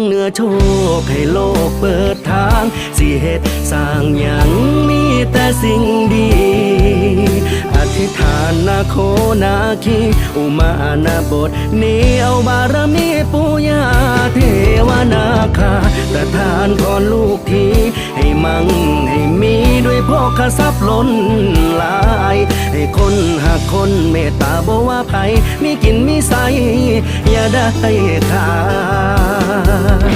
งเนื้อโชคให้โลกเปิดทาง สิเหตุสร้างอย่างมีแต่สิ่งดี อธิษฐานนาโคนาคีอุมานาบทนี้เอาบารมีปุญาเทวนาคาประทานพรลูกที ให้มั่งให้มีด้วยพ่อขทรัพย์ล้นหลาย ให้คนหักคนเมตตาบ่ว่าไผมีกินมีใสอย่าได้ขาด 啊。